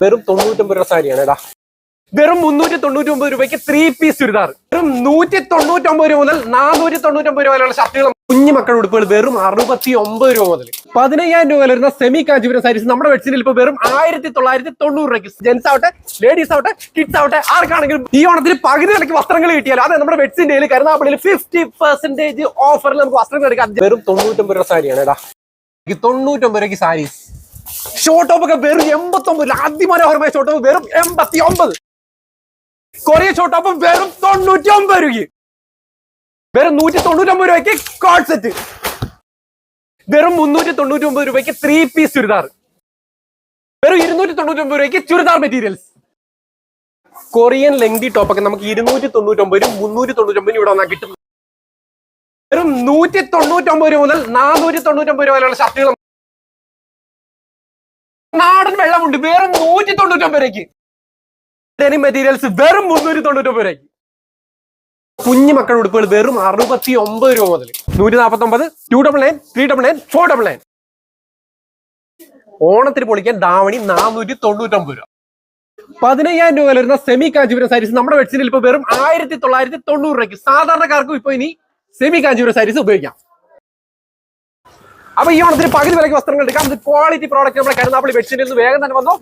വെറും തൊണ്ണൂറ്റൊമ്പത് രൂപ സാരിയാണ് ഏതാ വെറും മുന്നൂറ്റി തൊണ്ണൂറ്റി ഒമ്പത് രൂപയ്ക്ക് ത്രീ പീസ് ചുരിദാർ. വെറും നൂറ്റി തൊണ്ണൂറ്റി ഒമ്പത് രൂപ മുതൽ നാനൂറ്റി തൊണ്ണൂറ്റി ഒമ്പത് രൂപ ഷർട്ടുകൾ കുഞ്ഞു മക്കളുടെ ഉടുപ്പുകൾ വെറും അറുപത്തി ഒമ്പത് രൂപ മുതൽ. പതിനയ്യായിരം രൂപ വരുന്ന സെമി കാഞ്ചീപുരം സാരീസ് നമ്മുടെ വെബ്സൈറ്റിൽ ഇപ്പൊ വെറും ആയിരത്തി തൊള്ളായിരത്തി തൊണ്ണൂറ് രൂപയ്ക്ക് ജെൻസ് ആവട്ടെ ലേഡീസ് ആവട്ടെ കിഡ്സ് ആവട്ടെ ആർക്കാണെങ്കിലും ഈ ഓണത്തിന് പകുതി വിലയ്ക്ക് വസ്ത്രങ്ങൾ കിട്ടിയാലും? അതെ നമ്മുടെ വെബ്സൈറ്റിൽ കരുനാപ്പള്ളിയിൽ ഫിഫ്റ്റി പെർസെന്റേജ് ഓഫറിൽ നമുക്ക് വസ്ത്രങ്ങൾ എടുക്കാം. വെറും തൊണ്ണൂറ്റൊമ്പത് രൂപ സാരിയാണ് ഏതാ തൊണ്ണൂറ്റൊമ്പത് രൂപയ്ക്ക് സാരീസ് ഷോർട്ട് ടോപ്പ് ഒക്കെ വെറും എൺപത്തി ഒമ്പത് അതിമനോഹരമായ ഷോർട്ട് ടോപ്പ് വെറും എൺപത്തി ഒമ്പത് കൊറിയ ഷോർട്ട് ടോപ്പ് വെറും തൊണ്ണൂറ്റി ഒമ്പത് രൂപയ്ക്ക്. വെറും നൂറ്റി തൊണ്ണൂറ്റി ഒമ്പത് രൂപയ്ക്ക് കോട്ട് സെറ്റ് വെറും മുന്നൂറ്റി തൊണ്ണൂറ്റി ഒമ്പത് രൂപയ്ക്ക് ത്രീ പീസ് ചുരിദാർ. വെറും ഇരുന്നൂറ്റി തൊണ്ണൂറ്റി ഒമ്പത് രൂപയ്ക്ക് churidar materials Korean lengthy top ഒക്കെ നമുക്ക് ഇരുന്നൂറ്റി തൊണ്ണൂറ്റി ഒമ്പതിനും മുന്നൂറ്റി തൊണ്ണൂറ്റി ഒമ്പതിനും ഇവിടെ വന്നാൽ കിട്ടും. വെറും നൂറ്റി തൊണ്ണൂറ്റി ഒമ്പത് രൂപ മുതൽ നാനൂറ്റി തൊണ്ണൂറ്റി ഒമ്പത് രൂപ വരെയുള്ള ഷർട്ടുകൾ നാടൻ വെള്ളമുണ്ട്. വെറും നൂറ്റി തൊണ്ണൂറ്റി ഒമ്പത് രൂപയ്ക്ക്. ഡെനിം മെറ്റീരിയൽസ് വെറും മുന്നൂറ്റി തൊണ്ണൂറ്റി ഒമ്പത് രൂപയ്ക്ക്. കുഞ്ഞു മക്കളുടെ ഉടുപ്പുകൾ വെറും അറുപത്തി ഒമ്പത് രൂപ മുതൽ. നൂറ്റി നാൽപ്പത്തി ഒമ്പത് two double nine three double nine four double nine ഓണത്തിന് പൊളിക്കാൻ ദാവണി നാനൂറ്റി തൊണ്ണൂറ്റൊമ്പത് രൂപ. പതിനയ്യായിരം രൂപ വരുന്ന സെമി കാഞ്ചീപുരം സാരീസ് നമ്മുടെ വെബ്സൈറ്റിൽ ഇപ്പൊ വെറും ആയിരത്തി തൊള്ളായിരത്തി തൊണ്ണൂറ് രൂപയ്ക്ക്. സാധാരണക്കാർക്കും ഇപ്പൊ ഇനി സെമി കാഞ്ചീപുരം സാരീസ് ഉപയോഗിക്കാം. അപ്പൊ ഈ ഓണത്തിന് പകുതി വിലയ്ക്ക് വസ്ത്രങ്ങൾ എടുക്കാം. ക്വാളിറ്റി പ്രോഡക്റ്റ് നമ്മുടെ കരുനാപ്പള്ളി വെബ്സൈറ്റിൽ നിന്ന് വേഗം തന്നെ വന്നോ.